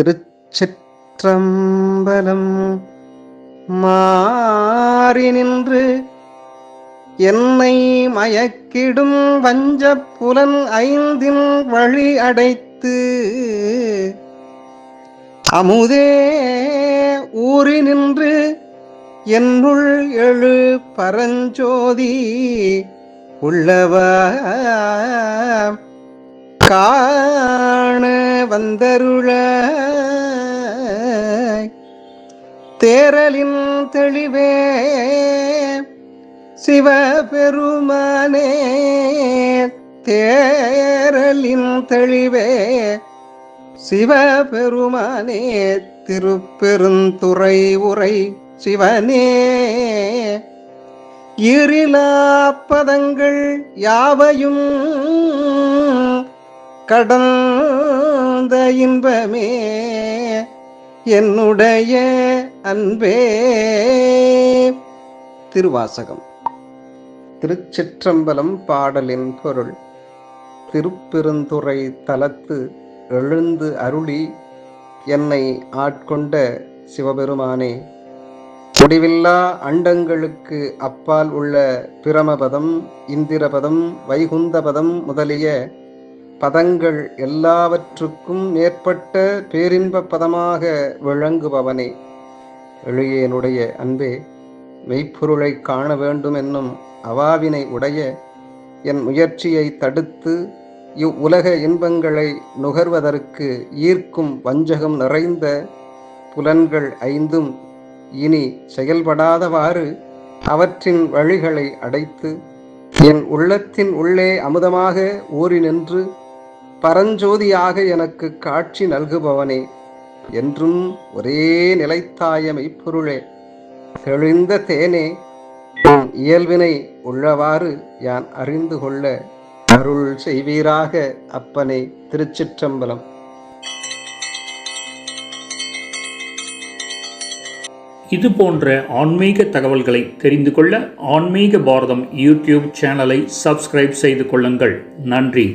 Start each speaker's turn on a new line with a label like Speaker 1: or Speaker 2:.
Speaker 1: திருச்சிற்றம்பலம் மாறி நின்று என்னை மயக்கிடும் வஞ்ச புலன் ஐந்தின் வழி அடைத்து அமுதே ஊறி நின்று என்னுள் எழு பரஞ்சோதி உள்ளவ? கா வந்தருள. தேரலின் தெளிவே சிவபெருமானே. தேரலின் தெளிவே சிவபெருமானே. திருப்பெருந்துறை உரை சிவனே. இருளாப்பதங்கள் யாவையும் கடன் கடந்த இன்பமே என்னுடைய அன்பே. திருவாசகம். திருச்சிற்றம்பலம் பாடலின் பொருள். திருப்பெருந்துறை தலத்து எழுந்து அருளி என்னை ஆட்கொண்ட சிவபெருமானே முடிவில்லா அண்டங்களுக்கு அப்பால் உள்ள பிரமபதம் இந்திரபதம் வைகுந்தபதம் முதலிய பதங்கள் எல்லாவற்றுக்கும் மேற்பட்ட பேரின்ப பதமாக விளங்குபவனே. எளியேனுடைய அன்பே மெய்ப்பொருளை காண வேண்டும் என்னும் அவாவினை உடைய என் முயற்சியை தடுத்து இவ்வுலக இன்பங்களை நுகர்வதற்கு ஈர்க்கும் வஞ்சகம் நிறைந்த புலன்கள் ஐந்தும் இனி செயல்படாதவாறு அவற்றின் வழிகளை அடைத்து என் உள்ளத்தின் உள்ளே அமுதமாக ஊறி நின்று பரஞ்சோதியாக எனக்கு காட்சி நல்குபவனே என்றும் ஒரே நிலைத்தாய மெய்ப்பொருளே. தெளிந்த தேனே உன் இயல்பினை உள்ளவாறு யான் அறிந்து கொள்ள அருள் செய்வீராக அப்பனே திருச்சிற்றம்பலம்.
Speaker 2: இது போன்ற ஆன்மீக தகவல்களை தெரிந்து கொள்ள ஆன்மீக பாரதம் யூடியூப் சேனலை சப்ஸ்கிரைப் செய்து கொள்ளுங்கள். நன்றி.